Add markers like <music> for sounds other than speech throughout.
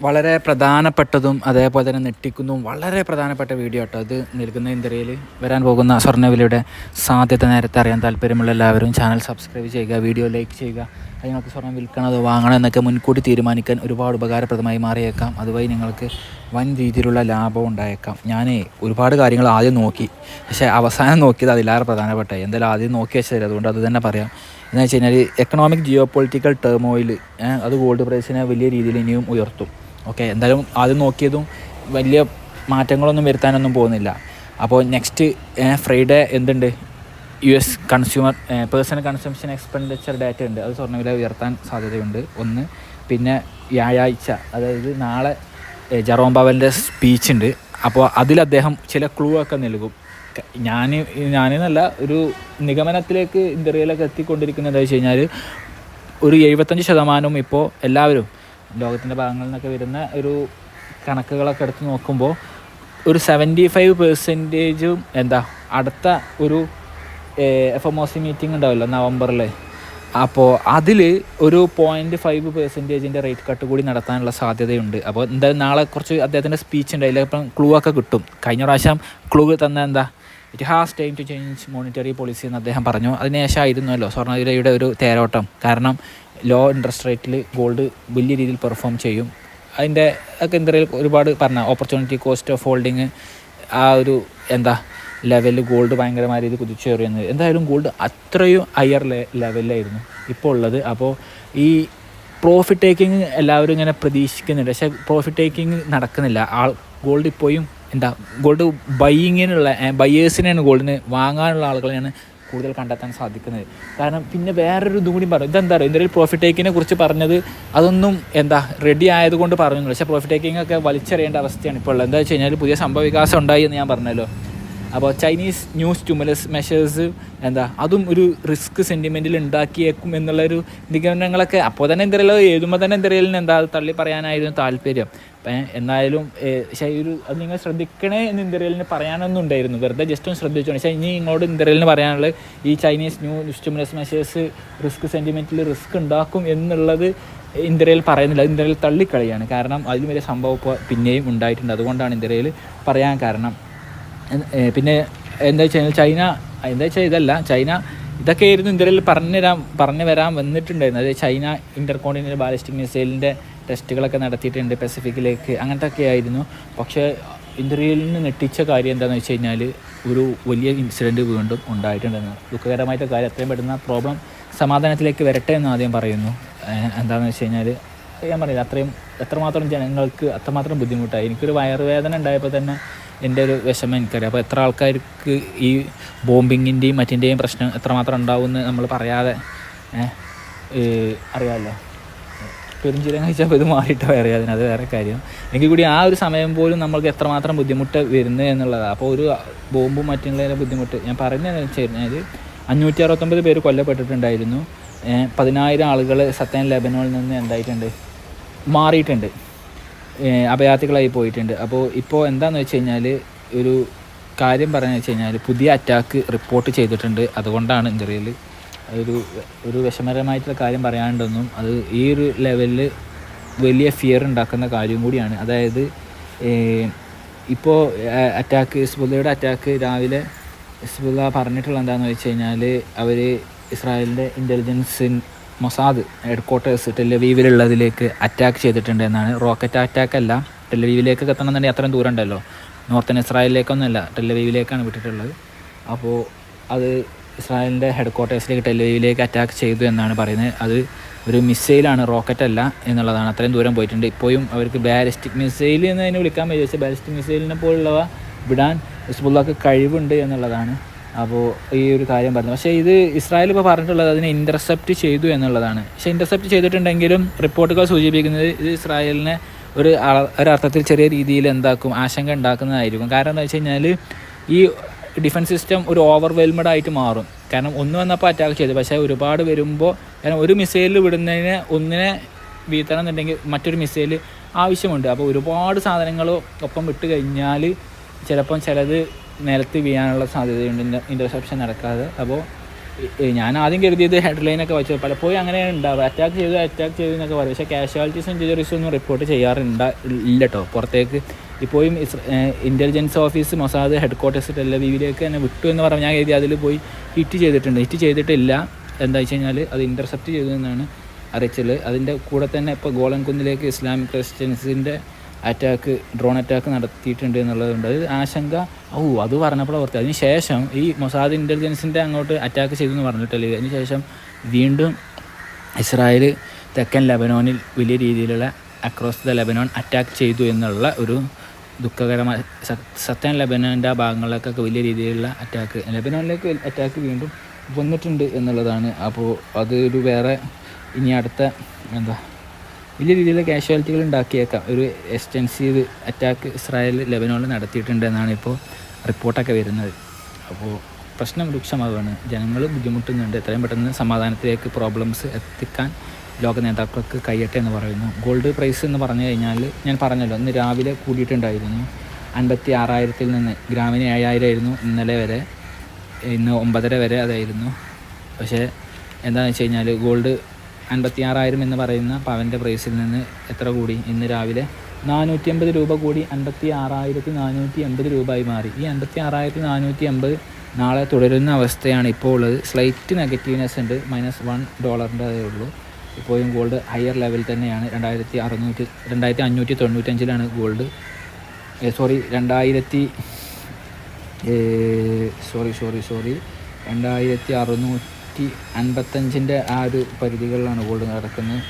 വളരെ പ്രധാനപ്പെട്ടതും അതേപോലെ തന്നെ നെട്ടിക്കുന്നതും വളരെ പ്രധാനപ്പെട്ട വീഡിയോ കേട്ടോ ഇത് നിൽക്കുന്ന ഇന്ത്യയിൽ വരാൻ പോകുന്ന സ്വർണവിലയുടെ സാധ്യത നേരത്തെ അറിയാൻ താല്പര്യമുള്ള എല്ലാവരും ചാനൽ സബ്സ്ക്രൈബ് ചെയ്യുക വീഡിയോ ലൈക്ക് ചെയ്യുക നിങ്ങൾക്ക് സ്വർണം വിൽക്കണം അതോ വാങ്ങണം എന്നൊക്കെ മുൻകൂട്ടി തീരുമാനിക്കാൻ ഒരുപാട് ഉപകാരപ്രദമായി മാറിയേക്കാം. അതുവഴി നിങ്ങൾക്ക് വൻ രീതിയിലുള്ള ലാഭം ഉണ്ടായേക്കാം. ഞാൻ ഒരുപാട് കാര്യങ്ങൾ ആദ്യം നോക്കി. പക്ഷേ അവസാനം നോക്കിയത് അതിലേറെ പ്രധാനപ്പെട്ട എന്തായാലും ആദ്യം നോക്കി വെച്ചത് അതുകൊണ്ട് അത് തന്നെ പറയാം. എന്ന് വെച്ച് കഴിഞ്ഞാൽ എക്കണോമിക് ജിയോ പൊളിറ്റിക്കൽ ടേമോയിൽ അത് ഗോൾഡ് പ്രൈസിനെ വലിയ രീതിയിൽ ഇനിയും ഉയർത്തും. ഓക്കെ എന്തായാലും ആദ്യം നോക്കിയതും വലിയ മാറ്റങ്ങളൊന്നും വരുത്താനൊന്നും പോകുന്നില്ല. അപ്പോൾ നെക്സ്റ്റ് ഫ്രൈഡേ എന്തുണ്ട്? U S consumer personal consumption expenditure data ഉണ്ട്. അത് സ്വർണവില ഉയർത്താൻ സാധ്യതയുണ്ട്. ഒന്ന് പിന്നെ വ്യാഴാഴ്ച അതായത് നാളെ ജറോം പവലിന്റെ സ്പീച്ച് ഉണ്ട്. അപ്പോൾ അതിൽ അദ്ദേഹം ചില ക്ലൂ ഒക്കെ നൽകും. ഞാൻ ഞാനെന്നല്ല ഒരു നിഗമനത്തിലേക്ക് ഇന്ത്യയിലൊക്കെ എത്തിക്കൊണ്ടിരിക്കുന്നത് എന്താ വെച്ച് കഴിഞ്ഞാൽ ഒരു എഴുപത്തഞ്ച് ശതമാനവും ഇപ്പോൾ എല്ലാവരും ലോകത്തിന്റെ ഭാഗങ്ങളിൽ നിന്നൊക്കെ വരുന്ന ഒരു കണക്കുകളൊക്കെ എടുത്ത് നോക്കുമ്പോൾ ഒരു സെവന്റി ഫൈവ് പെർസെന്റേജും എന്താ അടുത്ത ഒരു F M O C meeting ഉണ്ടാവുമല്ലോ നവംബറിൽ അപ്പോൾ അതിൽ ഒരു പോയിന്റ് ഫൈവ് പെർസെന്റേജിന്റെ റേറ്റ് കട്ട് കൂടി നടത്താനുള്ള സാധ്യതയുണ്ട്. അപ്പോൾ എന്തായാലും നാളെ കുറച്ച് അദ്ദേഹത്തിന്റെ സ്പീച്ച് ഉണ്ട് അതിലിപ്പം ക്ലൂ ഒക്കെ കിട്ടും. കഴിഞ്ഞ പ്രാവശ്യം ക്ലൂ തന്ന എന്താ? It has time to change monetary policy എന്ന് അദ്ദേഹം പറഞ്ഞു. അതിനുശേഷം ആയിരുന്നല്ലോ സ്വർണവിലയുടെ ഒരു തേരോട്ടം. കാരണം ലോ ഇൻട്രസ്റ്റ് റേറ്റിൽ ഗോൾഡ് വലിയ രീതിയിൽ പെർഫോം ചെയ്യും. അതിന്റെ ഒക്കെ എന്തെങ്കിലും ഒരുപാട് പറഞ്ഞ ഓപ്പർച്യൂണിറ്റി കോസ്റ്റ് ഓഫ് ഹോൾഡിങ് ആ ഒരു എന്താ? ലെവലിൽ ഗോൾഡ് ഭയങ്കരമായ രീതിയിൽ കുതിച്ചേറിയുന്നത് എന്തായാലും ഗോൾഡ് അത്രയും ഹയർ ലെവലിലായിരുന്നു ഇപ്പോൾ ഉള്ളത്. അപ്പോൾ ഈ പ്രോഫിറ്റ് ടേക്കിംഗ് എല്ലാവരും ഇങ്ങനെ പ്രതീക്ഷിക്കുന്നുണ്ട്. പക്ഷേ പ്രോഫിറ്റ് ടേക്കിംഗ് നടക്കുന്നില്ല. ആൾ ഗോൾഡ് ഇപ്പോഴും എന്താ ഗോൾഡ് ബൈയിങ്ങിനുള്ള ബയേഴ്സിനെയാണ് ഗോൾഡിന് വാങ്ങാനുള്ള ആളുകളെയാണ് കൂടുതൽ കണ്ടെത്താൻ സാധിക്കുന്നത്. കാരണം പിന്നെ വേറൊരു ഇതും കൂടി പറഞ്ഞു ഇതെന്താ പറയുക ഇതിന്റെ പ്രോഫിറ്റ് ടേക്കിങ്ങിനെ കുറിച്ച് പറഞ്ഞത് അതൊന്നും എന്താ റെഡി ആയതുകൊണ്ട് പറഞ്ഞു പക്ഷേ പ്രോഫിറ്റ് ടേക്കിംഗ് ഒക്കെ വലിച്ചെറിയേണ്ട അവസ്ഥയാണ് ഇപ്പോൾ ഉള്ളത്. എന്താ വെച്ച് കഴിഞ്ഞാൽ പുതിയ സംഭവ വികാസം ഉണ്ടായി എന്ന് ഞാൻ പറഞ്ഞല്ലോ. അപ്പോൾ ചൈനീസ് ന്യൂ സ്റ്റുമുലസ് മെഷേഴ്സ് എന്താ അതും ഒരു റിസ്ക് സെന്റിമെന്റിൽ ഉണ്ടാക്കിയേക്കും എന്നുള്ളൊരു നിഗമനങ്ങളൊക്കെ അപ്പോൾ തന്നെ എന്തെങ്കിലും എഴുതുമ്പോൾ തന്നെ എന്തെങ്കിലും എന്താ തള്ളി പറയാനായിരുന്നു താല്പര്യം. ഏ, എന്നാലും പക്ഷേ ഒരു അത് നിങ്ങൾ ശ്രദ്ധിക്കണേ എന്ന് ഇന്ത്യയിലിന് പറയാനൊന്നും ഉണ്ടായിരുന്നു. വെറുതെ ജസ്റ്റ് ഒന്ന് ശ്രദ്ധിച്ചു പക്ഷേ ഇനി ഇങ്ങോട്ട് ഇന്ത്യയിലിന് പറയാനുള്ളത് ഈ Chinese new stimulus measures risk സെന്റിമെന്റിൽ risk ഉണ്ടാക്കും എന്നുള്ളത് ഇന്ത്യയിൽ പറയുന്നില്ല. അത് ഇന്ത്യയിൽ തള്ളിക്കളിയാണ്. കാരണം അതിലും വലിയ സംഭവം പിന്നെയും ഉണ്ടായിട്ടുണ്ട്. അതുകൊണ്ടാണ് ഇന്ത്യയിൽ പറയാൻ കാരണം. പിന്നെ എന്താ വെച്ചാൽ ചൈന എന്താ വെച്ചാൽ ഇതല്ല ചൈന ഇതൊക്കെ ആയിരുന്നു ഇന്ത്യയിൽ പറഞ്ഞു തരാൻ പറഞ്ഞു വരാൻ വന്നിട്ടുണ്ടായിരുന്നു അതായത് ചൈന ഇന്റർ ബാലിസ്റ്റിക് മിസൈലിന്റെ ടെസ്റ്റുകളൊക്കെ നടത്തിയിട്ടുണ്ട് പസഫിക്കിലേക്ക്. അങ്ങനത്തെ ഒക്കെ ആയിരുന്നു. പക്ഷേ ഇന്ത്യയിൽ നിന്ന് നെട്ടിച്ച കാര്യം എന്താണെന്ന് വെച്ച് കഴിഞ്ഞാൽ ഒരു വലിയ ഇൻസിഡന്റ് വീണ്ടും ഉണ്ടായിട്ടുണ്ടെന്ന്. ദുഃഖകരമായിട്ട് കാര്യം എത്രയും പെട്ടെന്ന് പ്രോബ്ലം സമാധാനത്തിലേക്ക് വരട്ടെ എന്ന് ആദ്യം പറയുന്നു. എന്താണെന്ന് വെച്ച് കഴിഞ്ഞാൽ ഞാൻ പറയുന്നത് അത്രയും എത്രമാത്രം ജനങ്ങൾക്ക് അത്രമാത്രം ബുദ്ധിമുട്ടായി. എനിക്കൊരു വയറുവേദന ഉണ്ടായപ്പോൾ തന്നെ എന്റെ ഒരു വിഷമം എനിക്കറിയാം. അപ്പോൾ എത്ര ആൾക്കാർക്ക് ഈ ബോംബിങ്ങിന്റെയും മറ്റിന്റെയും പ്രശ്നം എത്രമാത്രം ഉണ്ടാവുമെന്ന് നമ്മൾ പറയാതെ അറിയാമല്ലോ. പെരുംജീരം കഴിച്ചപ്പോൾ ഇത് മാറിയിട്ട് വേറെ അതിന് അത് വേറെ കാര്യം. എങ്കിൽ കൂടി ആ ഒരു സമയം പോലും നമ്മൾക്ക് എത്രമാത്രം ബുദ്ധിമുട്ട് വരുന്നത് എന്നുള്ളതാണ്. അപ്പോൾ ഒരു ബോംബും മറ്റുള്ള ബുദ്ധിമുട്ട് ഞാൻ പറഞ്ഞതെന്ന് വെച്ച് കഴിഞ്ഞാൽ അഞ്ഞൂറ്റി അറുപത്തൊമ്പത് പേര് കൊല്ലപ്പെട്ടിട്ടുണ്ടായിരുന്നു. പതിനായിരം ആളുകൾ സത്യൻ ലെബനോണിൽ നിന്ന് എന്തായിട്ടുണ്ട്? മാറിയിട്ടുണ്ട്. അഭയാർത്ഥികളായി പോയിട്ടുണ്ട്. അപ്പോൾ ഇപ്പോൾ എന്താണെന്ന് വെച്ച് കഴിഞ്ഞാൽ ഒരു കാര്യം പറഞ്ഞു വെച്ച് കഴിഞ്ഞാൽ പുതിയ അറ്റാക്ക് റിപ്പോർട്ട് ചെയ്തിട്ടുണ്ട്. അതുകൊണ്ടാണ് ഇന്ത്യയിൽ ഒരു ഒരു വിഷമകരമായിട്ടുള്ള കാര്യം പറയാനുണ്ടെന്നും അത് ഈ ഒരു ലെവലിൽ വലിയ ഫിയർ ഉണ്ടാക്കുന്ന കാര്യം കൂടിയാണ്. അതായത് ഇപ്പോൾ അറ്റാക്ക് ഹിസ്ബുള്ളയുടെ അറ്റാക്ക് രാവിലെ ഹിസ്ബുള്ള പറഞ്ഞിട്ടുള്ള എന്താണെന്ന് വെച്ച് കഴിഞ്ഞാൽ അവർ ഇസ്രായേലിന്റെ ഇന്റലിജൻസ് മൊസാദ് ഹെഡ് ക്വാർട്ടേഴ്സ് ടെലവീവിലുള്ളതിലേക്ക് അറ്റാക്ക് ചെയ്തിട്ടുണ്ട് എന്നാണ്. റോക്കറ്റ് അറ്റാക്ക് അല്ല ടെലവീവിലേക്ക് എത്തണമെന്നുണ്ടെങ്കിൽ അത്രയും ദൂരം ഉണ്ടല്ലോ നോർത്തേൺ ഇസ്രായേലിലേക്കൊന്നുമല്ല ടെലവീവിലേക്കാണ് വിട്ടിട്ടുള്ളത്. അപ്പോൾ അത് ഇസ്രായേലിന്റെ ഹെഡ് ക്വാർട്ടേഴ്സിലേക്ക് ടെലവീവിലേക്ക് അറ്റാക്ക് ചെയ്തു എന്നാണ് പറയുന്നത്. അത് ഒരു മിസൈലാണ് റോക്കറ്റ് അല്ല എന്നുള്ളതാണ്. അത്രയും ദൂരം പോയിട്ടുണ്ട്. ഇപ്പോഴും അവർക്ക് ബാലിസ്റ്റിക് മിസൈൽ എന്ന് അതിനെ വിളിക്കാൻ പറ്റും ബാലിസ്റ്റിക് മിസൈലിനെ പോലുള്ളവ വിടാൻ ഹിസ്ബുള്ളക്ക് കഴിവുണ്ട് എന്നുള്ളതാണ് അപ്പോൾ ഈ ഒരു കാര്യം പറഞ്ഞു പക്ഷേ ഇത് ഇസ്രായേൽ ഇപ്പോൾ പറഞ്ഞിട്ടുള്ളത് അതിനെ ഇന്റർസെപ്റ്റ് ചെയ്തു എന്നുള്ളതാണ്. പക്ഷേ ഇന്റർസെപ്റ്റ് ചെയ്തിട്ടുണ്ടെങ്കിലും റിപ്പോർട്ടുകൾ സൂചിപ്പിക്കുന്നത് ഇത് ഇസ്രായേലിനെ ഒരു ഒരർത്ഥത്തിൽ ചെറിയ രീതിയിൽ എന്താക്കും ആശങ്ക ഉണ്ടാക്കുന്നതായിരിക്കും. കാരണം എന്താ വെച്ച് കഴിഞ്ഞാൽ ഈ ഡിഫൻസ് സിസ്റ്റം ഒരു ഓവർവെൽമഡ് ആയിട്ട് മാറും. കാരണം ഒന്ന് വന്നപ്പോൾ അറ്റാക്ക് ചെയ്തു. പക്ഷേ ഒരുപാട് വരുമ്പോൾ കാരണം ഒരു മിസൈലിൽ വിടുന്നതിന് ഒന്നിനെ വീഴ്ത്തണം എന്നുണ്ടെങ്കിൽ മറ്റൊരു മിസൈൽ ആവശ്യമുണ്ട്. അപ്പോൾ ഒരുപാട് സാധനങ്ങൾ ഒപ്പം വിട്ട് കഴിഞ്ഞാൽ ചിലപ്പം ചിലത് നിലത്ത് വീഴാനുള്ള സാധ്യതയുണ്ട്. ഇന്റർസെപ്ഷൻ നടക്കാതെ. അപ്പോൾ ഞാൻ ആദ്യം കരുതിയത് ഹെഡ്ലൈനൊക്കെ വെച്ചു പലപ്പോഴും അങ്ങനെയാണ് ഉണ്ടാവുക അറ്റാക്ക് ചെയ്തു അറ്റാക്ക് ചെയ്തു എന്നൊക്കെ പറയും. പക്ഷേ കാഷ്വാലിറ്റീസ് ഇഞ്ചുറീസും ഒന്നും റിപ്പോർട്ട് ചെയ്യാറുണ്ട് ഇല്ല കേട്ടോ പുറത്തേക്ക് ഇപ്പോഴും intelligence office Mossad headquarters ടെല്ലവീവിലേക്ക് തന്നെ വിട്ടു എന്ന് പറഞ്ഞാൽ ഞാൻ കരുതി അതിൽ പോയി ഹിറ്റ് ചെയ്തിട്ടുണ്ട്. ഹിറ്റ് ചെയ്തിട്ടില്ല. എന്താ വെച്ച് കഴിഞ്ഞാൽ അത് ഇന്റർസെപ്റ്റ് ചെയ്തു എന്നാണ് അറിയിച്ചത്. അതിന്റെ കൂടെ തന്നെ ഇപ്പോൾ ഗോളൻ കുന്നിലേക്ക് ഇസ്ലാമിക് ക്രിസ്ത്യൻസിന്റെ അറ്റാക്ക് ഡ്രോൺ അറ്റാക്ക് നടത്തിയിട്ടുണ്ട് എന്നുള്ളതുകൊണ്ട് അത് ആശങ്ക ഓ അത് പറഞ്ഞപ്പോൾ ഓർത്തി അതിന് ശേഷം ഈ മൊസാദ് ഇന്റലിജൻസിന്റെ അങ്ങോട്ട് അറ്റാക്ക് ചെയ്തു എന്ന് പറഞ്ഞിട്ടല്ലേ അതിനുശേഷം വീണ്ടും ഇസ്രായേൽ തെക്കൻ ലബനോനിൽ വലിയ രീതിയിലുള്ള അക്രോസ് ദ ലബനോൺ അറ്റാക്ക് ചെയ്തു എന്നുള്ള ഒരു ദുഃഖകരമായ സത്യൻ ലബനോന്റെ ആ ഭാഗങ്ങളിലേക്കൊക്കെ വലിയ രീതിയിലുള്ള അറ്റാക്ക് ലെബനോനിലേക്ക് അറ്റാക്ക് വീണ്ടും വന്നിട്ടുണ്ട് എന്നുള്ളതാണ്. അപ്പോൾ അതൊരു വേറെ ഇനി അടുത്ത എന്താ വലിയ രീതിയിലുള്ള കാഷ്വാലിറ്റികൾ ഉണ്ടാക്കിയേക്കാം. ഒരു എക്സ്റ്റൻസീവ് അറ്റാക്ക് ഇസ്രായേൽ ലെബനോണിൽ നടത്തിയിട്ടുണ്ട് എന്നാണ് ഇപ്പോൾ റിപ്പോർട്ടൊക്കെ വരുന്നത്. അപ്പോൾ പ്രശ്നം രൂക്ഷമാവുകയാണ്. ജനങ്ങൾ ബുദ്ധിമുട്ടുന്നുണ്ട്. എത്രയും പെട്ടെന്ന് സമാധാനത്തിലേക്ക് പ്രോബ്ലംസ് എത്തിക്കാൻ ലോക നേതാക്കൾക്ക് കഴിയട്ടെ എന്ന് പറയുന്നു. ഗോൾഡ് പ്രൈസ് എന്ന് പറഞ്ഞു കഴിഞ്ഞാൽ ഞാൻ പറഞ്ഞല്ലോ ഇന്ന് രാവിലെ കൂടിയിട്ടുണ്ടായിരുന്നു. അൻപത്തി ആറായിരത്തിൽ നിന്ന് ഗ്രാമിന് ഏഴായിരം ആയിരുന്നു. ഇന്നലെ വരെ ഇന്ന് ഒമ്പതര വരെ അതായിരുന്നു. പക്ഷേ എന്താണെന്ന് വെച്ച് കഴിഞ്ഞാൽ ഗോൾഡ് അൻപത്തി ആറായിരം എന്ന് പറയുന്ന പവന്റെ പ്രൈസിൽ നിന്ന് എത്ര കൂടി? ഇന്ന് രാവിലെ നാനൂറ്റി അമ്പത് രൂപ കൂടി അൻപത്തി ആറായിരത്തി നാനൂറ്റി എൺപത് രൂപ ആയി മാറി. ഈ അൻപത്തി ആറായിരത്തി നാനൂറ്റി എൺപത് നാളെ തുടരുന്ന അവസ്ഥയാണ് ഇപ്പോൾ ഉള്ളത്. സ്ലൈറ്റ് നെഗറ്റീവ്നെസ് ഉണ്ട്. മൈനസ് വൺ ഡോളറിന്റെ ഉള്ളൂ. ഇപ്പോഴും ഗോൾഡ് ഹയർ ലെവൽ തന്നെയാണ്. രണ്ടായിരത്തി അറുന്നൂറ്റി രണ്ടായിരത്തി അഞ്ഞൂറ്റി തൊണ്ണൂറ്റഞ്ചിലാണ് ഗോൾഡ് സോറി രണ്ടായിരത്തി സോറി സോറി സോറി രണ്ടായിരത്തി അറുന്നൂറ്റി അൻപത്തഞ്ചിന്റെ ആ ഒരു പരിധികളിലാണ് ഗോൾഡ് നടക്കുന്നത്.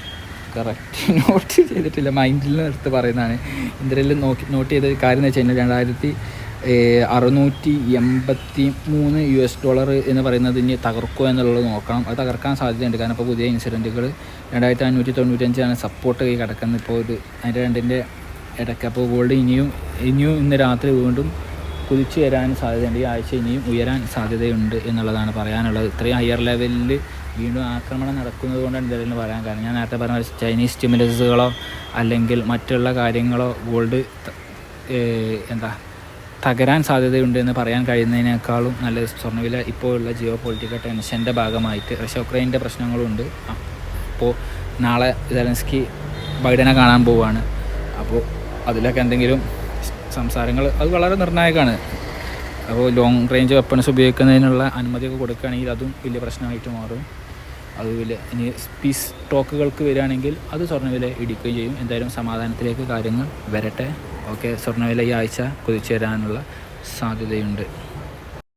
കറക്റ്റ് നോട്ട് <laughs> ചെയ്തിട്ടില്ല. മൈൻഡിൽ നിന്ന് എടുത്ത് പറയുന്നതാണ്. ഇന്ത്യയിൽ നോക്കി നോട്ട് ചെയ്ത കാര്യം എന്ന് വെച്ച് കഴിഞ്ഞാൽ രണ്ടായിരത്തി അറുന്നൂറ്റി എൺപത്തി മൂന്ന് യു എസ് ഡോളർ എന്ന് പറയുന്നത് ഇനി തകർക്കുമോ എന്നുള്ളത് നോക്കണം. അത് തകർക്കാൻ സാധ്യതയുണ്ട്. കാരണം ഇപ്പോൾ പുതിയ ഇൻസിഡന്റുകൾ രണ്ടായിരത്തി അഞ്ഞൂറ്റി തൊണ്ണൂറ്റഞ്ചാണ് സപ്പോർട്ട് കൈ കിടക്കുന്നത്. ഇപ്പോൾ ഒരു അതിന്റെ രണ്ടിന്റെ ഇടയ്ക്ക്. അപ്പോൾ ഗോൾഡ് ഇനിയും ഇനിയും ഇന്ന് രാത്രി വീണ്ടും കുതിച്ചു വരാൻ സാധ്യതയുണ്ട്. ഈ ആഴ്ച ഇനിയും ഉയരാൻ സാധ്യതയുണ്ട് എന്നുള്ളതാണ് പറയാനുള്ളത്. ഇത്രയും ഹയർ ലെവലിൽ വീണ്ടും ആക്രമണം നടക്കുന്നത് കൊണ്ടാണ് ഇതെല്ലാം പറയാൻ കാരണം? ഞാൻ നേരത്തെ പറഞ്ഞ ചൈനീസ് സ്റ്റിമുലസുകളോ അല്ലെങ്കിൽ മറ്റുള്ള കാര്യങ്ങളോ ഗോൾഡ് എന്താ തകരാൻ സാധ്യതയുണ്ട് എന്ന് പറയാൻ കഴിയുന്നതിനേക്കാളും നല്ല സ്വർണവില ഇപ്പോഴുള്ള ജിയോ പൊളിറ്റിക്കൽ ടെൻഷന്റെ ഭാഗമായിട്ട്. റഷ്യ ഉക്രൈന്റെ പ്രശ്നങ്ങളുണ്ട്. അപ്പോൾ നാളെ സെലൻസ്കി ബൈഡനെ കാണാൻ പോവുകയാണ് അപ്പോൾ അതിലൊക്കെ എന്തെങ്കിലും സംസാരങ്ങൾ. അത് വളരെ നിർണായകമാണ്. അപ്പോൾ ലോങ് റേഞ്ച് വെപ്പൺസ് ഉപയോഗിക്കുന്നതിനുള്ള അനുമതിയൊക്കെ കൊടുക്കുകയാണെങ്കിൽ അതും വലിയ പ്രശ്നമായിട്ട് മാറും. അത് വലിയ ഇനി പീസ് ടോക്കുകൾക്ക് വരികയാണെങ്കിൽ അത് സ്വർണവില ഇടിക്കുകയും ചെയ്യും. എന്തായാലും സമാധാനത്തിലേക്ക് കാര്യങ്ങൾ വരട്ടെ. ഓക്കെ സ്വർണവില ഈ ആഴ്ച കുതിച്ചു സാധ്യതയുണ്ട്.